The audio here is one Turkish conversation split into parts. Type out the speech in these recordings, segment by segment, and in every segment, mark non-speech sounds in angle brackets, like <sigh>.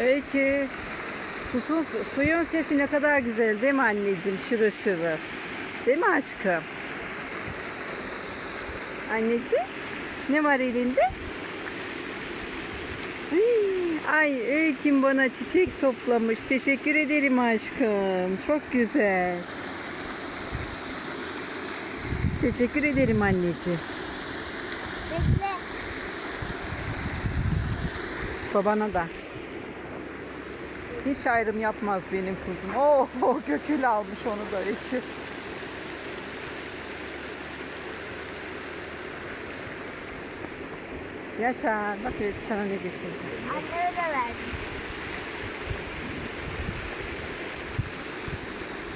Öykü. Susun, suyun sesi ne kadar güzel değil mi anneciğim? Şırı şırı. Değil mi aşkım? Anneciğim ne var elinde? Ay Öyküm bana çiçek toplamış. Teşekkür ederim aşkım. Çok güzel. Teşekkür ederim anneciğim. Bekle. Babana da. Hiç ayrım yapmaz benim kuzum. Oh, oh gökül almış onu da Öykü. Yaşar bak Öykü sana ne getirdi. Anneme de verdim.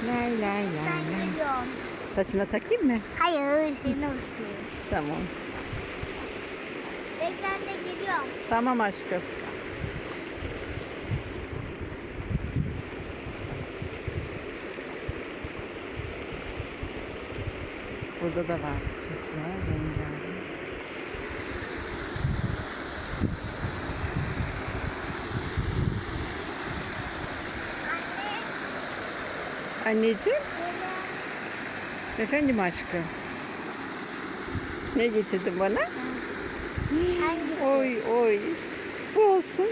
Lay lay lay Ben geliyorum. Saçına takayım mı? Hayır senin olsun. Tamam. Bekle anne geliyorum. Tamam aşkım. Burada da var çiçekler. rengarenk. Anne. Anneciğim, Böyle. efendim aşkım. Ne getirdin bana? Hangisi? Oy oy. Bu olsun.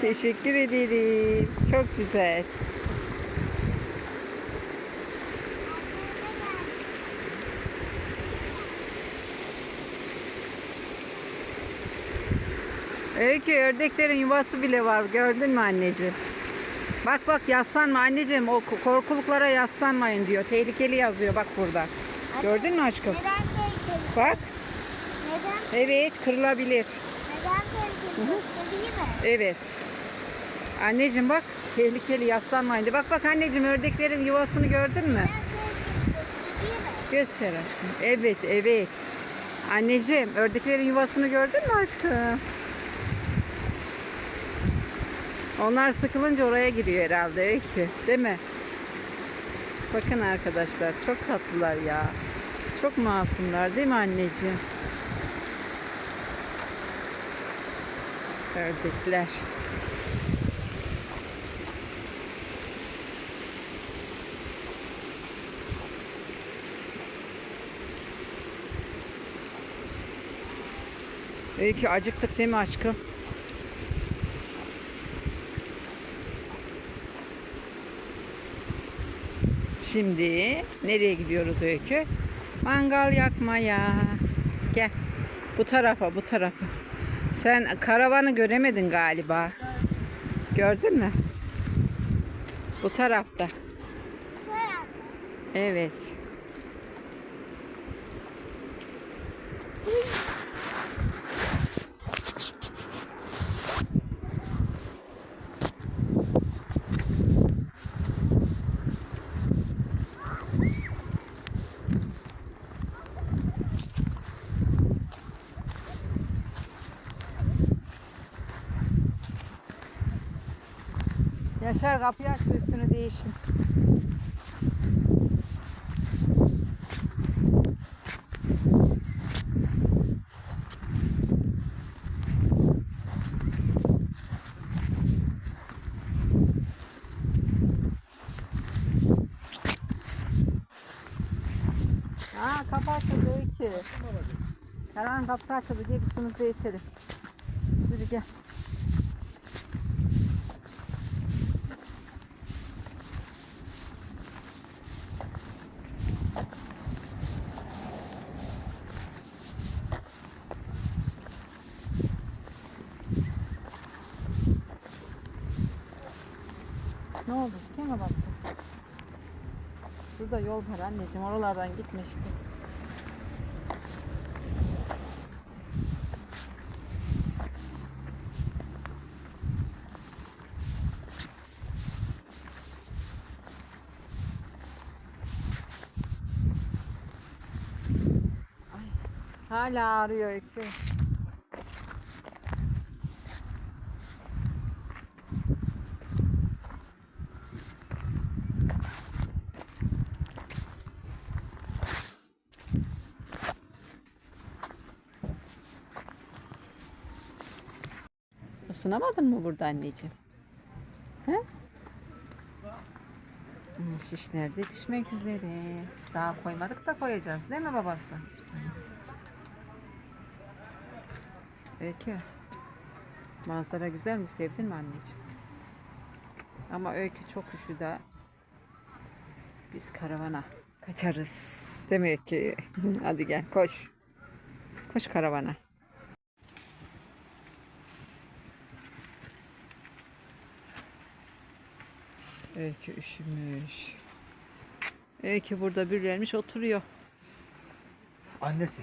Teşekkür ederim. Çok güzel. Öykü ördeklerin yuvası bile var. Gördün mü anneciğim? Bak bak yaslanma anneciğim. O korkuluklara yaslanmayın diyor. Tehlikeli yazıyor bak burada. Gördün mü aşkım? Neden tehlikeli? Bak. Neden? Evet kırılabilir. Neden tehlikeli? Göstereyim mi? Evet. Anneciğim bak tehlikeli yaslanmayın. diyor. Bak bak anneciğim ördeklerin yuvasını gördün mü? Göster aşkım. Evet evet. Anneciğim ördeklerin yuvasını gördün mü aşkım? Onlar sıkılınca oraya giriyor herhalde öykü. Değil mi? Bakın arkadaşlar çok tatlılar ya. Çok masumlar değil mi anneciğim? Ördekler. Öykü acıktık değil mi aşkım? Şimdi nereye gidiyoruz Öykü? Mangal yakmaya. Gel. Bu tarafa, bu tarafa. Sen karavanı göremedin galiba. Gördün mü? Bu tarafta. Evet. Yaşar kapıyı aç üstünü değişin. Aa kapı açıldı iki. Karan kapısı açıldı. Gel üstümüzü değişelim. Yürü gel. Ne oldu? Kime baktın? Şurada yol var anneciğim. Oralardan gitmişti. Ay, hala ağrıyor Öykü. Isınamadın mı burada anneciğim? Hmm, Şişler de pişmek üzere. Daha koymadık da koyacağız değil mi babası? Öykü. Manzara güzel mi? Sevdin mi anneciğim? Ama Öykü çok üşüdü. Biz karavana kaçarız. Demek ki. <laughs> Hadi gel koş. Koş karavana. Öykü üşümüş. Öykü burada bürlenmiş oturuyor. Annesi.